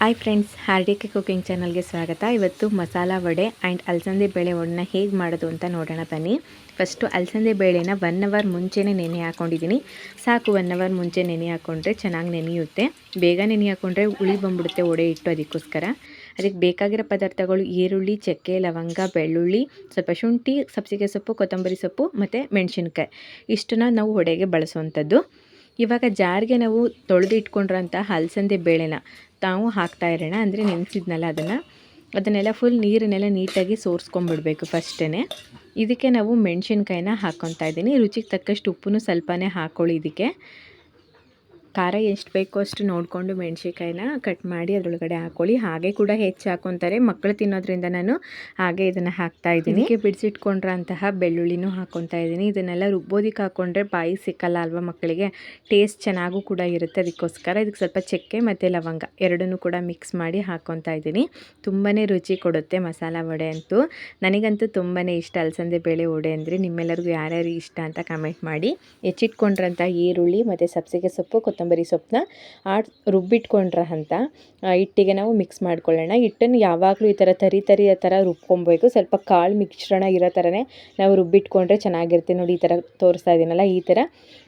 Hi friends ಹಾರ್ಡಿಕೆ cooking ಚಾನಲ್ಗೆ ಸ್ವಾಗತ. ಇವತ್ತು ಮಸಾಲ ವಡೆ ಆ್ಯಂಡ್ ಅಲಸಂದೆ ಬೇಳೆ ವಡೆನ ಹೇಗೆ ಮಾಡೋದು ಅಂತ ನೋಡೋಣ ಬನ್ನಿ. ಫಸ್ಟು ಅಲಸಂದೆ ಬೇಳೆನ ಒನ್ ಅವರ್ ಮುಂಚೆನೇ ನೆನೆ ಹಾಕ್ಕೊಂಡಿದ್ದೀನಿ ಸಾಕು ಒನ್ ಅವರ್ ಮುಂಚೆ ನೆನೆ ಹಾಕ್ಕೊಂಡ್ರೆ ಚೆನ್ನಾಗಿ ನೆನೆಯುತ್ತೆ. ಬೇಗ ನೆನೆ ಹಾಕ್ಕೊಂಡ್ರೆ ಹುಳಿ ಬಂದ್ಬಿಡುತ್ತೆ ವಡೆ ಇಟ್ಟು ಅದಕ್ಕೋಸ್ಕರ. ಅದಕ್ಕೆ ಬೇಕಾಗಿರೋ ಪದಾರ್ಥಗಳು ಈರುಳ್ಳಿ, ಚಕ್ಕೆ, ಲವಂಗ, ಬೆಳ್ಳುಳ್ಳಿ, ಸ್ವಲ್ಪ ಶುಂಠಿ, ಸಬ್ಸಿಗೆ ಸೊಪ್ಪು, ಕೊತ್ತಂಬರಿ ಸೊಪ್ಪು ಮತ್ತು ಮೆಣಸಿನ್ಕಾಯಿ. ಇಷ್ಟನ್ನ ನಾವು ವಡೆಗೆ ಬಳಸುವಂಥದ್ದು. ಇವಾಗ ಜಾರಿಗೆ ನಾವು ತೊಳೆದು ಇಟ್ಕೊಂಡಿರೋಂಥ ಹಲಸಂದೆ ಬೇಳೆನ ತಾವು ಹಾಕ್ತಾ ಇರೋಣ. ಅಂದರೆ ನೆನೆಸಿದ್ನಲ್ಲ ಅದನ್ನು. ಅದನ್ನೆಲ್ಲ ಫುಲ್ ನೀರನ್ನೆಲ್ಲ ನೀಟಾಗಿ ಸೋರಿಸ್ಕೊಂಬಿಡ್ಬೇಕು ಫಸ್ಟೇ ಇದಕ್ಕೆ ನಾವು ಮೆಣಸಿನ್ಕಾಯಿನ ಹಾಕ್ಕೊತಾ ಇದ್ದೀನಿ. ರುಚಿಗೆ ತಕ್ಕಷ್ಟು ಉಪ್ಪು ಸ್ವಲ್ಪನೇ ಹಾಕ್ಕೊಳ್ಳಿ ಇದಕ್ಕೆ. ಖಾರ ಎಷ್ಟು ಬೇಕೋ ಅಷ್ಟು ನೋಡಿಕೊಂಡು ಮೆಣಸಿನ್ಕಾಯಿನ ಕಟ್ ಮಾಡಿ ಅದರೊಳಗಡೆ ಹಾಕ್ಕೊಳ್ಳಿ ಹಾಗೆ ಕೂಡ ಹೆಚ್ಚು ಹಾಕೊತಾರೆ. ಮಕ್ಕಳು ತಿನ್ನೋದ್ರಿಂದ ನಾನು ಹಾಗೆ ಇದನ್ನು ಹಾಕ್ತಾ ಇದ್ದೀನಿ. ಬಿಡಿಸಿಟ್ಕೊಂಡ್ರಂತಹ ಬೆಳ್ಳುಳ್ಳಿನೂ ಹಾಕ್ಕೊತಾ ಇದ್ದೀನಿ. ಇದನ್ನೆಲ್ಲ ರುಬ್ಬೋದಿಕ್ಕೆ ಹಾಕ್ಕೊಂಡ್ರೆ ಬಾಯಿ ಸಿಕ್ಕಲ್ಲ ಅಲ್ವಾ ಮಕ್ಕಳಿಗೆ? ಟೇಸ್ಟ್ ಚೆನ್ನಾಗೂ ಕೂಡ ಇರುತ್ತೆ ಅದಕ್ಕೋಸ್ಕರ. ಇದಕ್ಕೆ ಸ್ವಲ್ಪ ಚಕ್ಕೆ ಮತ್ತು ಲವಂಗ ಎರಡನ್ನೂ ಕೂಡ ಮಿಕ್ಸ್ ಮಾಡಿ ಹಾಕೊತಾ ಇದ್ದೀನಿ. ತುಂಬಾ ರುಚಿ ಕೊಡುತ್ತೆ ಮಸಾಲ ವಡೆ ಅಂತೂ. ನನಗಂತೂ ತುಂಬಾ ಇಷ್ಟ. ಅಲಸಂದೆ ಬೇಳೆ ವಡೆ ಅಂದರೆ ನಿಮ್ಮೆಲ್ಲರಿಗೂ ಯಾರ್ಯಾರು ಇಷ್ಟ ಅಂತ ಕಮೆಂಟ್ ಮಾಡಿ. ಹೆಚ್ಚಿಟ್ಕೊಂಡ್ರಂಥ ಈರುಳ್ಳಿ ಮತ್ತು ಸಬ್ಸಿಗೆ ಸೊಪ್ಪು, ಕೊತ್ತಂಬರಿ ಕೊತ್ತಂಬರಿ ಸೊಪ್ಪನ್ನ ಆಡ್ ರುಬ್ಬಿಟ್ಕೊಂಡ್ರ ಅಂತ ಹಿಟ್ಟಿಗೆ ನಾವು ಮಿಕ್ಸ್ ಮಾಡ್ಕೊಳ್ಳೋಣ. ಹಿಟ್ಟನ್ನು ಯಾವಾಗಲೂ ಈ ಥರ ತರಿ ತರಿ ಆ ಥರ ರುಬ್ಕೊಬೇಕು. ಸ್ವಲ್ಪ ಕಾಳು ಮಿಶ್ರಣ ಇರೋ ಥರನೇ ನಾವು ರುಬ್ಬಿಟ್ಕೊಂಡ್ರೆ ಚೆನ್ನಾಗಿರುತ್ತೆ. ನೋಡಿ, ಈ ಥರ ತೋರಿಸ್ತಾ ಇದ್ದೀನಲ್ಲ, ಈ ಥರ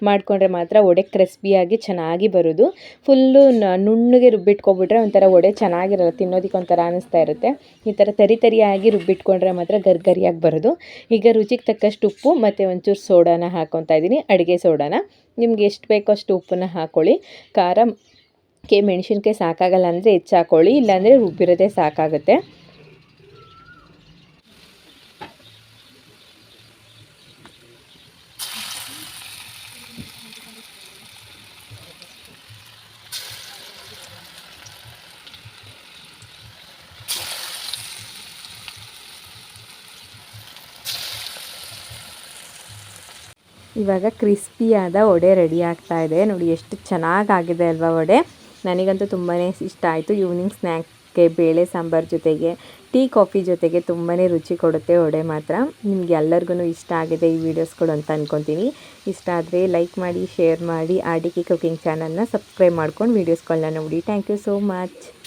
ಮಾಡಿಕೊಂಡ್ರೆ ಮಾತ್ರ ಒಡೆ ಕ್ರಿಸ್ಪಿಯಾಗಿ ಚೆನ್ನಾಗಿ ಬರೋದು. ಫುಲ್ಲು ನುಣ್ಣಗೆ ರುಬ್ಬಿಟ್ಕೊಬಿಟ್ರೆ ಒಂಥರ ಒಡೆ ಚೆನ್ನಾಗಿರಲ್ಲ, ತಿನ್ನೋದಕ್ಕೆ ಒಂಥರ ಅನ್ನಿಸ್ತಾ ಇರುತ್ತೆ. ಈ ಥರ ತರಿ ತರಿಯಾಗಿ ರುಬ್ಬಿಟ್ಕೊಂಡ್ರೆ ಮಾತ್ರ ಗರ್ಗರಿಯಾಗಿ ಬರೋದು. ಈಗ ರುಚಿಗೆ ತಕ್ಕಷ್ಟು ಉಪ್ಪು ಮತ್ತು ಒಂಚೂರು ಸೋಡಾನ ಹಾಕ್ಕೊತಾ ಇದ್ದೀನಿ. ಅಡುಗೆ ಸೋಡಾನ. ನಿಮ್ಗೆ ಎಷ್ಟು ಬೇಕೋ ಅಷ್ಟು ಉಪ್ಪನ್ನ ಹಾಕ್ಕೊಳ್ಳಿ ಖಾರ ಕೆ ಮೆಣಸಿನ್ಕಾಯಿ ಸಾಕಾಗಲ್ಲ ಅಂದರೆ ಹೆಚ್ಚಾಕ್ಕೊಳ್ಳಿ ಇಲ್ಲಾಂದರೆ ರುಬ್ಬಿರೋದೇ ಸಾಕಾಗುತ್ತೆ. ಇವಾಗ ಕ್ರಿಸ್ಪಿಯಾದ ವಡೆ ರೆಡಿ ಆಗ್ತಾ ಇದೆ. ನೋಡಿ, ಎಷ್ಟು ಚೆನ್ನಾಗಾಗಿದೆ ಅಲ್ವಾ ವಡೆ. ನನಗಂತೂ ತುಂಬಾ ಇಷ್ಟ ಆಯಿತು. ಈವ್ನಿಂಗ್ ಸ್ನ್ಯಾಕ್ಗೆ ಬೇಳೆ ಸಾಂಬಾರು ಜೊತೆಗೆ, ಟೀ, ಕಾಫಿ ಜೊತೆಗೆ ತುಂಬಾ ರುಚಿ ಕೊಡುತ್ತೆ ವಡೆ ಮಾತ್ರ. ನಿಮ್ಗೆ ಎಲ್ಲರಿಗೂ ಇಷ್ಟ ಆಗಿದೆ ಈ ವಿಡಿಯೋಸ್ಗಳು ಅಂತ ಅಂದ್ಕೊತೀನಿ ಇಷ್ಟ ಆದರೆ ಲೈಕ್ ಮಾಡಿ, ಶೇರ್ ಮಾಡಿ ಆಡಿಕೆ ಡಿ ಕುಕಿಂಗ್ ಚಾನಲ್ನ ಸಬ್ಸ್ಕ್ರೈಬ್ ಮಾಡ್ಕೊಂಡು ವೀಡಿಯೋಸ್ಗಳನ್ನ ನೋಡಿ. Thank you so much.